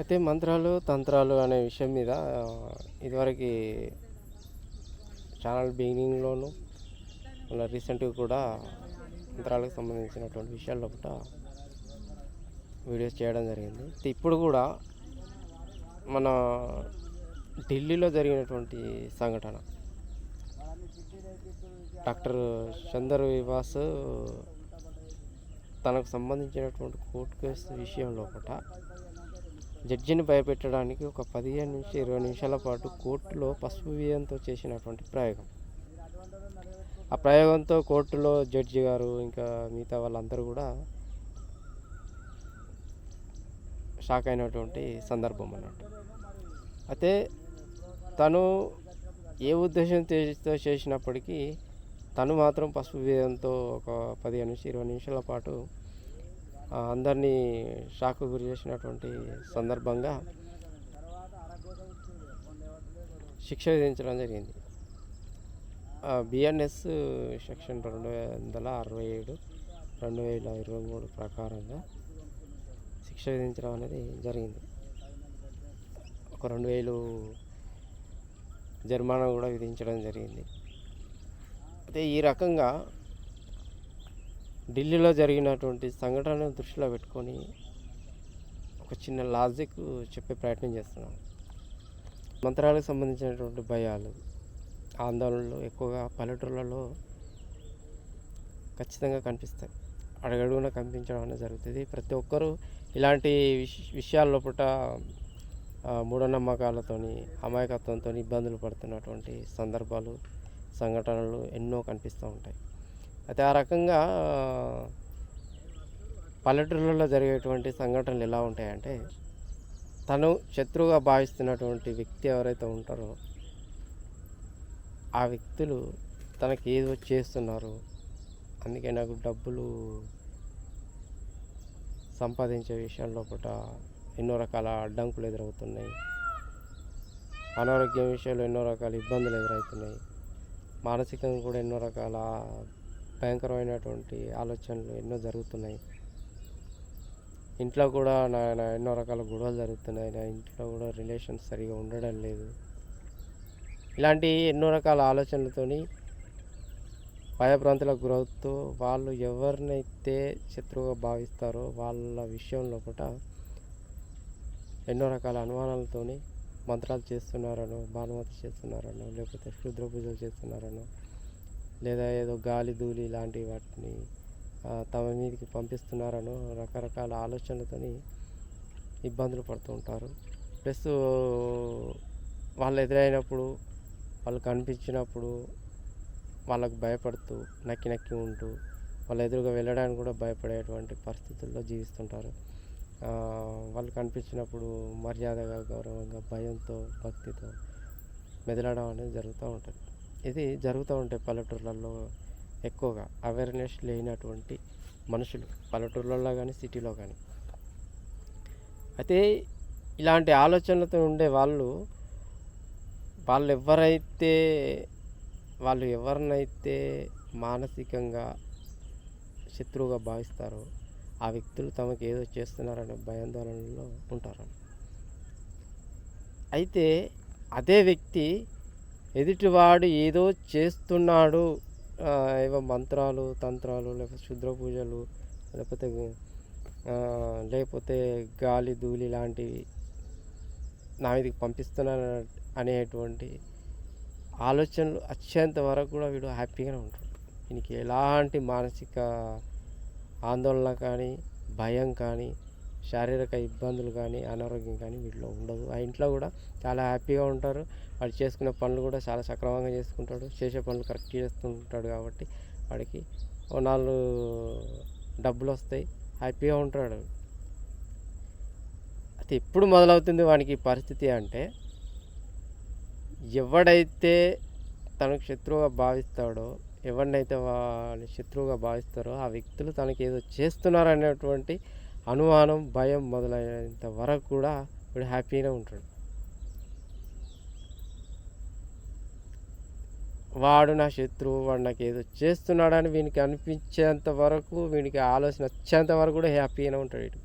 అయితే మంత్రాలు తంత్రాలు అనే విషయం మీద ఇదివరకు ఛానల్ బిగినింగ్లోను మళ్ళీ రీసెంట్గా కూడా మంత్రాలకు సంబంధించినటువంటి విషయాల్లో కూడా వీడియోస్ చేయడం జరిగింది. ఇప్పుడు కూడా మన ఢిల్లీలో జరిగినటువంటి సంఘటన డాక్టర్ చందర్ వివాస్ తనకు సంబంధించినటువంటి కోర్టు కేసు విషయంలో కూడా జడ్జిని భయపెట్టడానికి ఒక పదిహేను నుంచి ఇరవై నిమిషాల పాటు కోర్టులో పసుపు బియ్యంతో చేసినటువంటి ప్రయోగం. ఆ ప్రయోగంతో కోర్టులో జడ్జి గారు ఇంకా మిగతా వాళ్ళందరూ కూడా షాక్ అయినటువంటి సందర్భం అన్నట్టు అయితే తను ఏ ఉద్దేశం చేసినప్పటికీ తను మాత్రం పసుపు బియ్యంతో ఒక పదిహేను నుంచి ఇరవై నిమిషాల పాటు అందరినీ షాక్ గురి చేసినటువంటి సందర్భంగా శిక్ష విధించడం జరిగింది. బిఎన్ఎస్ సెక్షన్ రెండు వందల అరవై ఏడు రెండు వేల ఇరవై మూడు ప్రకారంగా శిక్ష విధించడం అనేది జరిగింది. ఒక రెండు వేలు జరిమానా కూడా విధించడం జరిగింది. అయితే ఈ రకంగా ఢిల్లీలో జరిగినటువంటి సంఘటనను దృష్టిలో పెట్టుకొని ఒక చిన్న లాజిక్ చెప్పే ప్రయత్నం చేస్తున్నాను. మంత్రాలకు సంబంధించినటువంటి భయాలు ఆందోళనలు ఎక్కువగా పల్లెటూళ్ళలో ఖచ్చితంగా కనిపిస్తాయి. అడగడుగున కనిపించడం అనేది జరుగుతుంది. ప్రతి ఒక్కరూ ఇలాంటి విష విషయాల పూట మూఢనమ్మకాలతోని అమాయకత్వంతో ఇబ్బందులు పడుతున్నటువంటి సందర్భాలు సంఘటనలు ఎన్నో కనిపిస్తూ ఉంటాయి. అయితే ఆ రకంగా పల్లెటూళ్ళలో జరిగేటువంటి సంఘటనలు ఎలా ఉంటాయంటే తను శత్రువుగా భావిస్తున్నటువంటి వ్యక్తి ఎవరైతే ఉంటారో ఆ వ్యక్తులు తనకి ఏదో చేస్తున్నారు అందుకే నాకు డబ్బులు సంపాదించే విషయంలో పూట ఎన్నో రకాల అడ్డంకులు ఎదురవుతున్నాయి. అనారోగ్యం విషయంలో ఎన్నో రకాల ఇబ్బందులు ఎదురవుతున్నాయి. మానసికంగా కూడా ఎన్నో రకాల భయంకరమైనటువంటి ఆలోచనలు ఎన్నో జరుగుతున్నాయి. ఇంట్లో కూడా నా ఎన్నో రకాల గొడవలు జరుగుతున్నాయి. నా ఇంట్లో కూడా రిలేషన్స్ సరిగా ఉండడం లేదు. ఇలాంటి ఎన్నో రకాల ఆలోచనలతోని భయభ్రాంతులకు గురవుతూ వాళ్ళు ఎవరినైతే శత్రువుగా భావిస్తారో వాళ్ళ విషయంలో కూడా ఎన్నో రకాల అనుమానాలతోని మంత్రాలు చేస్తున్నారనో భానుమతి చేస్తున్నారనో లేకపోతే క్షుద్ర పూజలు చేస్తున్నారనో లేదా ఏదో గాలి ధూళి లాంటి వాటిని తమ మీదకి పంపిస్తున్నారనో రకరకాల ఆలోచనలతోని ఇబ్బందులు పడుతూ ఉంటారు. ప్లస్ వాళ్ళు ఎదురైనప్పుడు వాళ్ళు కనిపించినప్పుడు వాళ్ళకు భయపడుతూ నక్కి నక్కి ఉంటూ వాళ్ళ ఎదురుగా వెళ్ళడానికి కూడా భయపడేటువంటి పరిస్థితుల్లో జీవిస్తుంటారు. వాళ్ళు కనిపించినప్పుడు మర్యాదగా గౌరవంగా భయంతో భక్తితో మెదలడం అనేది జరుగుతూ ఉంటుంది. ఇది జరుగుతూ ఉంటాయి పల్లెటూర్లలో ఎక్కువగా అవేర్నెస్ లేనటువంటి మనుషులు పల్లెటూర్లలో కానీ సిటీలో కానీ అయితే ఇలాంటి ఆలోచనలతో ఉండే వాళ్ళు వాళ్ళు ఎవరైతే వాళ్ళు ఎవరినైతే మానసికంగా శత్రువుగా భావిస్తారో ఆ వ్యక్తులు తమకు ఏదో చేస్తున్నారనే భయాందోళనలో ఉంటారు. అయితే అదే వ్యక్తి ఎదుటివాడు ఏదో చేస్తున్నాడు ఏవో మంత్రాలు తంత్రాలు లేకపోతే శుద్ర పూజలు లేకపోతే లేకపోతే గాలి ధూళి లాంటివి నా మీదకి పంపిస్తున్నాను అనేటువంటి ఆలోచనలు వచ్చేంత వరకు కూడా వీడు హ్యాపీగానే ఉంటాడు. వీనికి ఎలాంటి మానసిక ఆందోళన కానీ భయం కానీ శారీరక ఇబ్బందులు కానీ అనారోగ్యం కానీ వీటిలో ఉండదు. ఆ ఇంట్లో కూడా చాలా హ్యాపీగా ఉంటారు. వాడు చేసుకునే పనులు కూడా చాలా సక్రమంగా చేసుకుంటాడు. చేసే పనులు కరెక్ట్ చేస్తుంటాడు కాబట్టి వాడికి ఓ నాలుగు డబ్బులు వస్తాయి. హ్యాపీగా ఉంటాడు. అది ఎప్పుడు మొదలవుతుంది వానికి పరిస్థితి అంటే ఎవడైతే తనకు శత్రువుగా భావిస్తాడో ఎవరినైతే వాళ్ళు శత్రువుగా భావిస్తారో ఆ వ్యక్తులు తనకి ఏదో చేస్తున్నారు అనేటువంటి అనుమానం భయం మొదలైనంత వరకు కూడా వీడు హ్యాపీగా ఉంటాడు. వాడు నా శత్రువు వాడు నాకు ఏదో చేస్తున్నాడని వీనికి అనిపించేంత వరకు వీనికి ఆలోచన వచ్చేంత వరకు కూడా హ్యాపీగానే ఉంటాడు వీడు.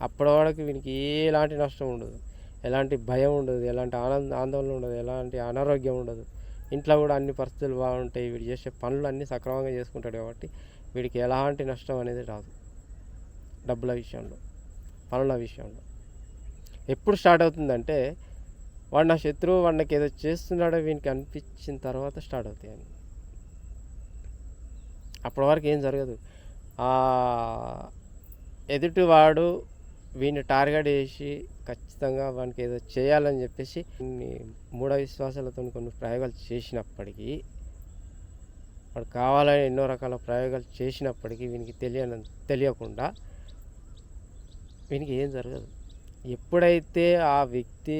అప్పటి వరకు వీనికి ఎలాంటి నష్టం ఉండదు. ఎలాంటి భయం ఉండదు. ఎలాంటి ఆనంద ఆందోళన ఉండదు. ఎలాంటి అనారోగ్యం ఉండదు. ఇంట్లో కూడా అన్ని పరిస్థితులు బాగుంటాయి. వీడు చేసే పనులు అన్నీ సక్రమంగా చేసుకుంటాడు కాబట్టి వీడికి ఎలాంటి నష్టం అనేది రాదు. డబ్బుల విషయంలో పనుల విషయంలో. ఎప్పుడు స్టార్ట్ అవుతుందంటే వాడు నా శత్రువు వాడికి ఏదో చేస్తున్నాడో వీనికి అనిపించిన తర్వాత స్టార్ట్ అవుతాయి అప్పటి వరకు ఏం జరగదు. ఎదుటివాడు వీడిని టార్గెట్ చేసి ఖచ్చితంగా వానికి ఏదో చేయాలని చెప్పేసి కొన్ని మూఢ విశ్వాసాలతో కొన్ని ప్రయోగాలు చేసినప్పటికీ వాడు కావాలని ఎన్నో రకాల ప్రయోగాలు చేసినప్పటికీ వీనికి తెలియన తెలియకుండా వీనికి ఏం జరగదు. ఎప్పుడైతే ఆ వ్యక్తి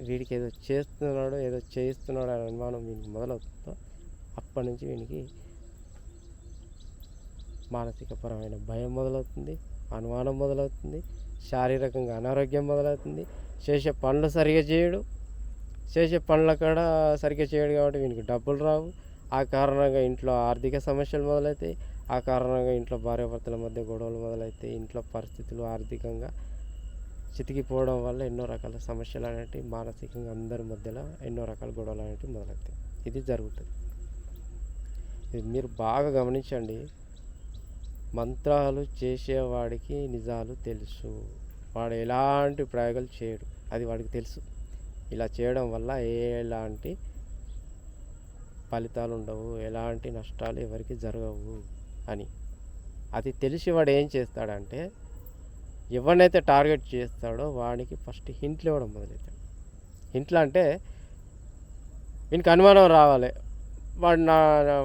వీడికి ఏదో చేస్తున్నాడో ఏదో చేయిస్తున్నాడో అనే అనుమానం వీనికి మొదలవుతుందో అప్పటి నుంచి వీనికి మానసికపరమైన భయం మొదలవుతుంది అనుమానం మొదలవుతుంది శారీరకంగా అనారోగ్యం మొదలవుతుంది. చేసే పనులు సరిగా చేయడు. చేసే పనుల కూడా సరిగ్గా చేయడు కాబట్టి వీనికి డబ్బులు రావు. ఆ కారణంగా ఇంట్లో ఆర్థిక సమస్యలు మొదలవుతాయి ఆ కారణంగా ఇంట్లో భార్యాభర్తల మధ్య గొడవలు మొదలవుతాయి ఇంట్లో పరిస్థితులు ఆర్థికంగా చితికిపోవడం వల్ల ఎన్నో రకాల సమస్యలు అనేటివి మానసికంగా అందరి మధ్యలో ఎన్నో రకాల గొడవలు అనేటివి మొదలవుతాయి ఇది జరుగుతుంది. ఇది మీరు బాగా గమనించండి. మంత్రాలు చేసేవాడికి నిజాలు తెలుసు. వాడు ఎలాంటి ప్రయోగాలు చేయడు. అది వాడికి తెలుసు. ఇలా చేయడం వల్ల ఎలాంటి ఫలితాలు ఉండవు ఎలాంటి నష్టాలు ఎవరికి జరగవు అని. అది తెలిసి వాడు ఏం చేస్తాడంటే ఎవరినైతే టార్గెట్ చేస్తాడో వాడికి ఫస్ట్ హింట్లు ఇవ్వడం మొదలెట్టాడు. హింట్లు అంటే వీనికి అనుమానం రావాలి. వాడు నా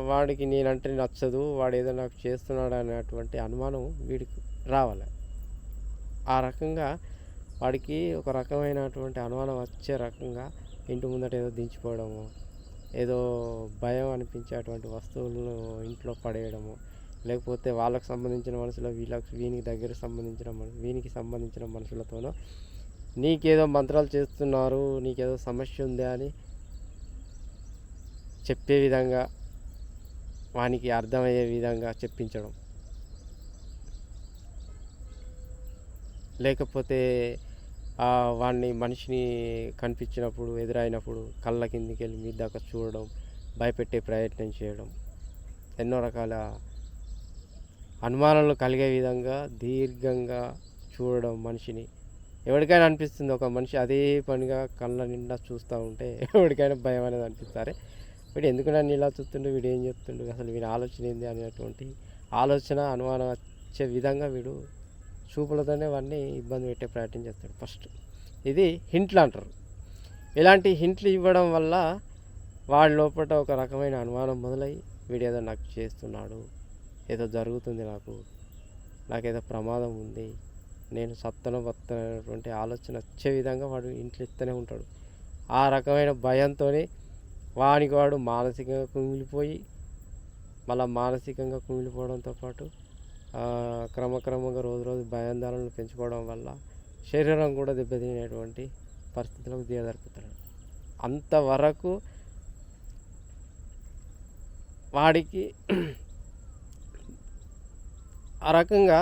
వాడికి నేనంటే నచ్చదు. వాడు ఏదో నాకు చేస్తున్నాడు అనేటువంటి అనుమానం వీడికి రావాలి. ఆ రకంగా వాడికి ఒక రకమైనటువంటి అనుమానం వచ్చే రకంగా ఇంటి ముందట ఏదో దించిపోవడము ఏదో భయం అనిపించేటువంటి వస్తువులను ఇంట్లో పడేయడము లేకపోతే వాళ్ళకు సంబంధించిన మనుషులు వీళ్ళకి వీనికి దగ్గర సంబంధించిన వీనికి సంబంధించిన మనుషులతోనో నీకేదో మంత్రాలు చేస్తున్నారు నీకేదో సమస్య ఉందా అని చెప్పే విధంగా వానికి అర్థమయ్యే విధంగా చెప్పించడం. లేకపోతే వాడిని మనిషిని కనిపించినప్పుడు ఎదురైనప్పుడు కళ్ళ కిందికి వెళ్ళి మీ దాకా చూడడం భయపెట్టే ప్రయత్నం చేయడం ఎన్నో రకాల అనుమానాలు కలిగే విధంగా దీర్ఘంగా చూడడం మనిషిని. ఎవరికైనా అనిపిస్తుంది ఒక మనిషి అదే పనిగా కళ్ళ నిండా చూస్తూ ఉంటే ఎవరికైనా భయం అనేది అనిపిస్తారు? వీడు ఎందుకు నన్ను ఇలా చూస్తుండు? వీడు ఏం చెప్తుండు? అసలు వీడి ఆలోచన ఏంది? అనేటువంటి ఆలోచన అనుమానం వచ్చే విధంగా వీడు చూపులతోనే వాడిని ఇబ్బంది పెట్టే ప్రయత్నం చేస్తాడు. ఫస్ట్ ఇది హింట్లు అంటారు ఇలాంటి హింట్లు ఇవ్వడం వల్ల వాడి లోపల ఒక రకమైన అనుమానం మొదలై వీడు ఏదో నాకు చేస్తున్నాడు ఏదో జరుగుతుంది నాకు నాకేదో ప్రమాదం ఉంది నేను సత్తన వత్తనటువంటి ఆలోచన వచ్చే విధంగా వాడు ఇంట్లో ఇస్తూనే ఉంటాడు. ఆ రకమైన భయంతో వానికి వాడు మానసికంగా కుమిలిపోయి మళ్ళీ మానసికంగా కుమిలిపోవడంతో పాటు క్రమక్రమంగా రోజు రోజు భయాందోళనలు పెంచుకోవడం వల్ల శరీరం కూడా దెబ్బతినేటువంటి పరిస్థితులకు దిగజరుపుతాడు అంతవరకు వాడికి ఆ రకంగా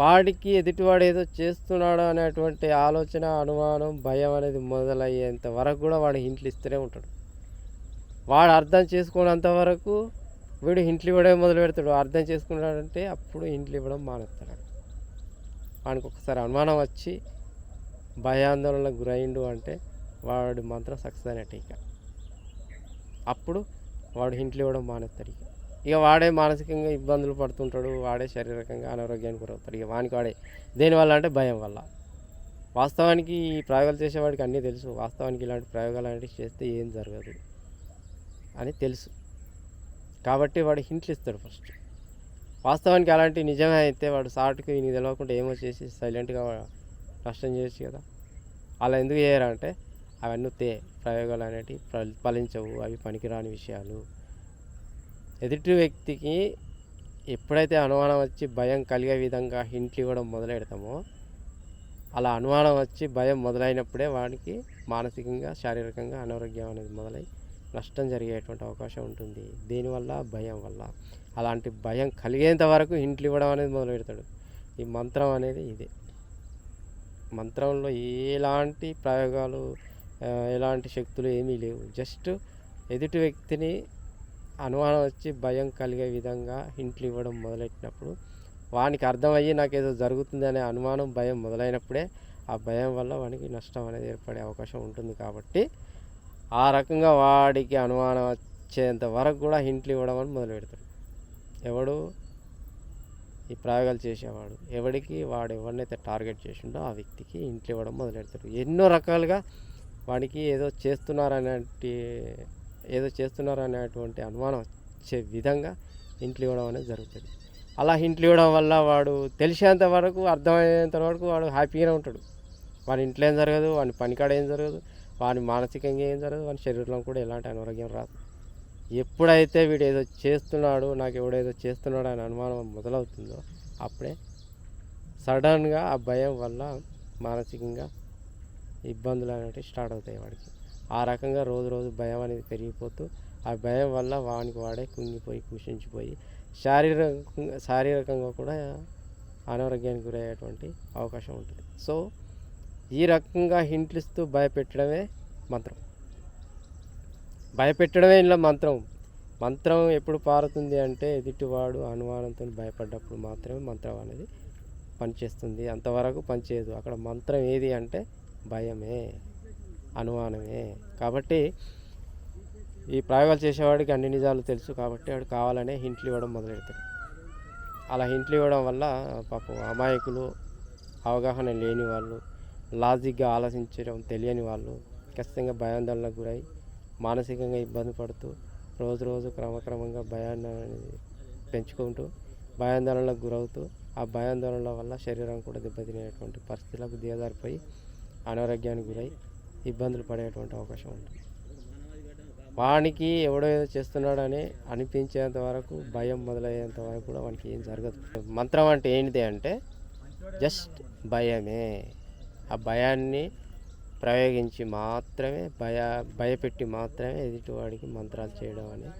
వాడికి ఎదుటివాడు ఏదో చేస్తున్నాడు అనేటువంటి ఆలోచన అనుమానం భయం అనేది మొదలయ్యేంత వరకు కూడా వాడు హింట్లు ఇస్తూనే ఉంటాడు. వాడు అర్థం చేసుకున్నంత వరకు వీడు ఇంట్లు ఇవ్వడం మొదలు పెడతాడు. అర్థం చేసుకున్నాడంటే అప్పుడు ఇంట్లు ఇవ్వడం మానేస్తాడు వానికి ఒకసారి అనుమానం వచ్చి భయాందోళనకు గురైండు అంటే వాడు మాత్రం సక్సెస్ అయినట్టు ఇక. అప్పుడు వాడు ఇంట్లో ఇవ్వడం మానేస్తాడు ఇక. ఇక వాడే మానసికంగా ఇబ్బందులు పడుతుంటాడు. వాడే శారీరకంగా అనారోగ్యానికి గురవుతాడు. ఇక వానికి వాడే దేనివల్ల అంటే భయం వల్ల. వాస్తవానికి ఈ ప్రయోగాలు చేసేవాడికి అన్నీ తెలుసు. వాస్తవానికి ఇలాంటి ప్రయోగాలు అనేవి చేస్తే ఏం జరగదు అని తెలుసు. కాబట్టి వాడు హింట్లు ఇస్తాడు ఫస్ట్ వాస్తవానికి అలాంటి నిజమే అయితే వాడు సాటుకు నీకు తెలియకుండా ఏమో చేసి సైలెంట్గా నష్టం చేయొచ్చు కదా. అలా ఎందుకు చేయరా అంటే అవన్నీ తే ప్రయోగాలు అనేటివి ఫలించవు అవి పనికిరాని విషయాలు. ఎదుటి వ్యక్తికి ఎప్పుడైతే అనుమానం వచ్చి భయం కలిగే విధంగా హింట్లు ఇవ్వడం మొదలెడతామో అలా అనుమానం వచ్చి భయం మొదలైనప్పుడే వాడికి మానసికంగా శారీరకంగా అనారోగ్యం అనేది మొదలై నష్టం జరిగేటువంటి అవకాశం ఉంటుంది. దీనివల్ల భయం వల్ల. అలాంటి భయం కలిగేంత వరకు ఇంట్లు ఇవ్వడం అనేది మొదలు పెడతాడు. ఈ మంత్రం అనేది ఇదే. మంత్రంలో ఎలాంటి ప్రయోగాలు ఎలాంటి శక్తులు ఏమీ లేవు. జస్ట్ ఎదుటి వ్యక్తిని అనుమానం వచ్చి భయం కలిగే విధంగా ఇంట్లు ఇవ్వడం మొదలెట్టినప్పుడు వానికి అర్థమయ్యి నాకు ఏదో జరుగుతుంది అనే అనుమానం భయం మొదలైనప్పుడే ఆ భయం వల్ల వానికి నష్టం అనేది ఏర్పడే అవకాశం ఉంటుంది కాబట్టి ఆ రకంగా వాడికి అనుమానం వచ్చేంత వరకు కూడా హింట్లు ఇవ్వడం అని మొదలు పెడతాడు. ఎవడు ఈ ప్రయోగాలు చేసేవాడు ఎవడికి వాడు ఎవరినైతే టార్గెట్ చేసిండో ఆ వ్యక్తికి ఇంట్లో ఇవ్వడం మొదలు పెడతాడు. ఎన్నో రకాలుగా వాడికి ఏదో చేస్తున్నారనేటి ఏదో చేస్తున్నారనేటువంటి అనుమానం వచ్చే విధంగా ఇంట్లో ఇవ్వడం అనేది జరుగుతుంది. అలా ఇంట్లో ఇవ్వడం వల్ల వాడు తెలిసేంత వరకు అర్థమయ్యేంత వరకు వాడు హ్యాపీగానే ఉంటాడు. వాడి ఇంట్లో ఏం జరగదు వాడి పనికాడ ఏం జరగదు వాడి మానసికంగా ఏం జరగదు వాడి శరీరంలో కూడా ఎలాంటి అనారోగ్యం రాదు. ఎప్పుడైతే వీడు ఏదో చేస్తున్నాడు నాకు ఎవడేదో చేస్తున్నాడు అనే అనుమానం మొదలవుతుందో అప్పుడే సడన్గా ఆ భయం వల్ల మానసికంగా ఇబ్బందులు అనేవి స్టార్ట్ అవుతాయి వాడికి. ఆ రకంగా రోజు రోజు భయం అనేది పెరిగిపోతూ ఆ భయం వల్ల వానికి వాడే కుంగిపోయి కుషించిపోయి శారీరకంగా శారీరకంగా కూడా అనారోగ్యానికి గురయ్యేటువంటి అవకాశం ఉంటుంది. సో ఈ రకంగా హింట్లు ఇస్తూ భయపెట్టడమే మంత్రం. భయపెట్టడమే ఇలా మంత్రం. మంత్రం ఎప్పుడు పారుతుంది అంటే ఎదుటివాడు అనుమానంతో భయపడ్డప్పుడు మాత్రమే మంత్రం అనేది పనిచేస్తుంది. అంతవరకు పనిచేయదు. అక్కడ మంత్రం ఏది అంటే భయమే అనుమానమే. కాబట్టి ఈ ప్రయోగాలు చేసేవాడికి అన్ని నిజాలు తెలుసు కాబట్టి వాడు కావాలనే హింట్లు ఇవ్వడం మొదలెడతాడు. అలా హింట్లు ఇవ్వడం వల్ల పాపం అమాయకులు అవగాహన లేని వాళ్ళు లాజిక్గా ఆలోచించడం తెలియని వాళ్ళు ఖచ్చితంగా భయాందోళనకు గురై మానసికంగా ఇబ్బంది పడుతూ రోజు రోజు క్రమక్రమంగా భయాన్ని పెంచుకుంటూ భయాందోళనకు గురవుతూ ఆ భయాందోళనల వల్ల శరీరం కూడా దెబ్బతినేటువంటి పరిస్థితులకు దిగజారిపోయి అనారోగ్యానికి గురై ఇబ్బందులు పడేటువంటి అవకాశం ఉంటుంది వానికి ఎవడో ఏదో చేస్తున్నాడని అనిపించేంత వరకు భయం మొదలయ్యేంత వరకు కూడా వానికి ఏం జరగదు. మంత్రం అంటే ఏంటిది అంటే జస్ట్ భయమే. ఆ భయాన్ని ప్రయోగించి మాత్రమే భయ భయపెట్టి మాత్రమే ఎదుటివాడికి మంత్రాలు చేయడం అనే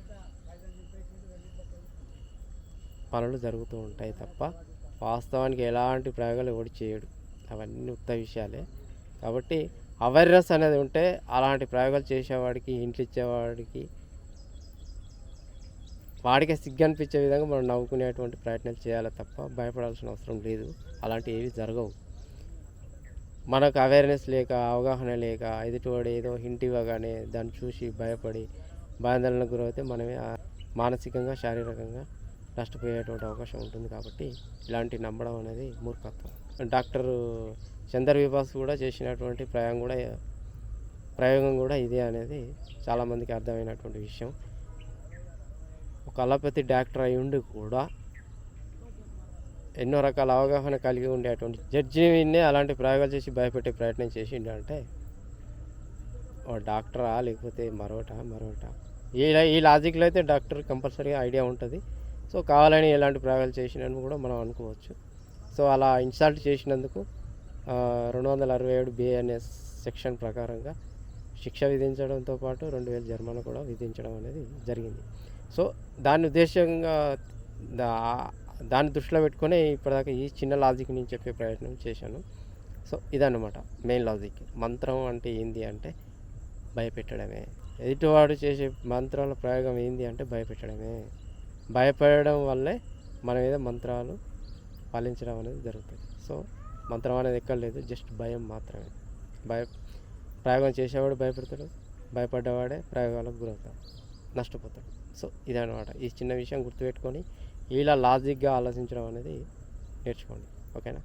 పనులు జరుగుతూ ఉంటాయి తప్ప వాస్తవానికి ఎలాంటి ప్రయోగాలు ఎవడు చేయడు. అవన్నీ ఉత్త విషయాలే. కాబట్టి అవేర్నెస్ అనేది ఉంటే అలాంటి ప్రయోగాలు చేసేవాడికి ఇంట్లో ఇచ్చేవాడికి వాడికే సిగ్గు అనిపించే విధంగా మనం నవ్వుకునేటువంటి ప్రయత్నాలు చేయాలి తప్ప భయపడాల్సిన అవసరం లేదు. అలాంటివి ఏవి జరగవు. మనకు అవేర్నెస్ లేక అవగాహన లేక ఎదుటివాడు ఏదో హింట్ ఇవ్వగానే దాన్ని చూసి భయపడి భయాందోళనకు గురైతే మనమే మానసికంగా శారీరకంగా నష్టపోయేటువంటి అవకాశం ఉంటుంది కాబట్టి ఇలాంటి నమ్మడం అనేది మూర్ఖత్వం. డాక్టర్ చందర్ విభాస్ కూడా చేసినటువంటి ప్రయోగం కూడా ప్రయోగం కూడా ఇదే అనేది చాలామందికి అర్థమైనటువంటి విషయం. ఒక అలోపతి డాక్టర్ అయి ఉండి కూడా ఎన్నో రకాల అవగాహన కలిగి ఉండేటువంటి జడ్జిని అలాంటి ప్రయోగాలు చేసి భయపెట్టే ప్రయత్నం చేసిండు అంటే ఓ డాక్టరా లేకపోతే మరోటా మరోటా? ఈ ఈ లాజిక్లో అయితే డాక్టర్ కంపల్సరీగా ఐడియా ఉంటుంది. సో కావాలని ఎలాంటి ప్రయోగాలు చేసినని కూడా మనం అనుకోవచ్చు. సో అలా ఇన్సల్ట్ చేసినందుకు రెండు వందల అరవై ఏడు బిఎన్ఎస్ సెక్షన్ ప్రకారంగా శిక్ష విధించడంతో పాటు రెండు వేల జరిమానా కూడా విధించడం అనేది జరిగింది. సో దాని ఉద్దేశంగా దాన్ని దృష్టిలో పెట్టుకొని ఇప్పటిదాకా ఈ చిన్న లాజిక్ నేను చెప్పే ప్రయత్నం చేశాను. సో ఇదన్నమాట మెయిన్ లాజిక్. మంత్రం అంటే ఏంది అంటే భయపెట్టడమే. ఎదుటివాడు చేసే మంత్రాల ప్రయోగం ఏంది అంటే భయపెట్టడమే. భయపడడం వల్లే మన మీద మంత్రాలు పాలించడం అనేది జరుగుతుంది. సో మంత్రం అనేది ఎక్కడ లేదు జస్ట్ భయం మాత్రమే. భయ ప్రయోగం చేసేవాడు భయపడతాడు భయపడ్డవాడే ప్రయోగాలకు గురవుతాడు నష్టపోతాడు. సో ఇదనమాట ఈ చిన్న విషయం గుర్తుపెట్టుకొని ఇలా లాజిక్గా ఆలోచించడం అనేది నేర్చుకోండి. ఓకేనా?